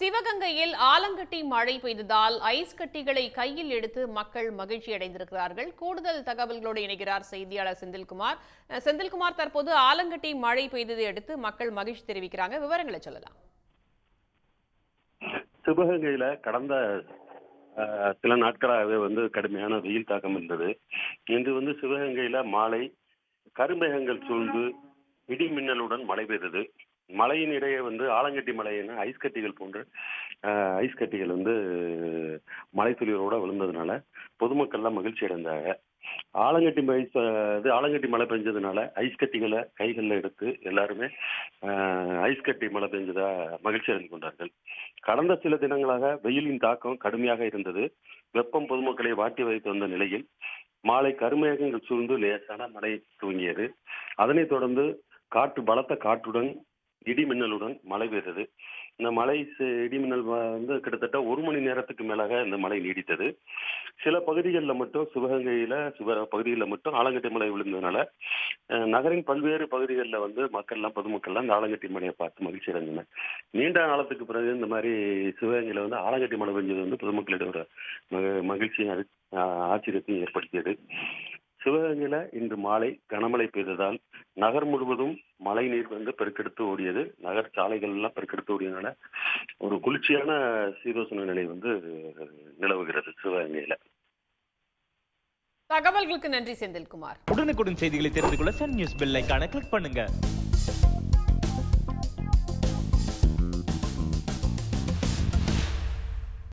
சிவகங்கையில் ஆலங்கட்டி மழை பெய்ததால் ஐஸ் கட்டிகளை கையில் எடுத்து மக்கள் மகிழ்ச்சி அடைந்திருக்கிறார்கள். கூடுதல் தகவல்களோடு இணைகிறார் செய்தியாளர் செந்தில்குமார். செந்தில்குமார் தற்போது ஆலங்கட்டி மழை பெய்ததை அடுத்து மக்கள் மகிழ்ச்சி தெரிவிக்கிறாங்க. விவரங்களை சொல்லலாம். சிவகங்கையில கடந்த சில நாட்களாகவே வந்து கடுமையான வெயில் தாக்கம் இருந்தது. இன்று வந்து சிவகங்கையில மாலை கருமேகங்கள் சூழ்ந்து இடி மின்னலுடன் மழை பெய்தது. மலையின் இடையே வந்து ஆலங்கட்டி மலைன்னு ஐஸ் கட்டிகள் போன்ற ஐஸ் கட்டிகள் வந்து மலை துளிகளோட விழுந்ததுனால பொதுமக்கள்லாம் மகிழ்ச்சி அடைந்தாங்க. ஆலங்கட்டி மழை இது ஆலங்கட்டி மழை பெஞ்சதுனால ஐஸ் கட்டிகளை கைகளில் எடுத்து எல்லாருமே அஹ், ஐஸ் கட்டி மழை பெஞ்சதா மகிழ்ச்சி அடைந்து கொண்டார்கள். கடந்த சில தினங்களாக வெயிலின் தாக்கம் கடுமையாக இருந்தது. வெப்பம் பொதுமக்களை வாட்டி வைத்து வந்த நிலையில் மாலை கருமேகங்கள் சூழ்ந்து லேசான மழை துவங்கியது அதனைத் தொடர்ந்து காற்று பலத்த காற்றுடன் இடி மின்னலுடன் மழை பெய்தது. இந்த மழை இடி மின்னல் வந்து கிட்டத்தட்ட ஒரு மணி நேரத்துக்கு மேலாக இந்த மழை நீடித்தது. சில பகுதிகளில் மட்டும் சிவகங்கையில் சிவ பகுதிகளில் மட்டும் ஆலங்கட்டி மழை விழுந்ததுனால நகரின் பல்வேறு பகுதிகளில் வந்து மக்கள்லாம் பொதுமக்கள்லாம் இந்த ஆலங்கட்டி மழையை பார்த்து மகிழ்ச்சி அடைந்தனர். நீண்ட காலத்துக்கு பிறகு இந்த மாதிரி சிவகங்கையில் வந்து ஆலங்கட்டி மழை பெஞ்சது வந்து பொதுமக்களிடம் ஒரு மகிழ்ச்சியும் ஆச்சரியத்தையும் ஏற்படுத்தியது. சிவகங்கையில இன்று மாலை கனமழை பெய்ததால் நகர் முழுவதும் மழை நீர் வந்து பெருக்கெடுத்து ஓடியது. நகர் சாலைகள் எல்லாம் பெருக்கெடுத்து ஓடியதுனால ஒரு குளிர்ச்சியான சீதோஷண நிலை வந்து நிலவுகிறது சிவகங்கையில. தகவல்களுக்கு நன்றி செந்தில்குமார். உடனுக்குடன் செய்திகளை தெரிந்து கொள்ள சன் நியூஸ் பெல் ஐகானை கிளிக் பண்ணுங்க.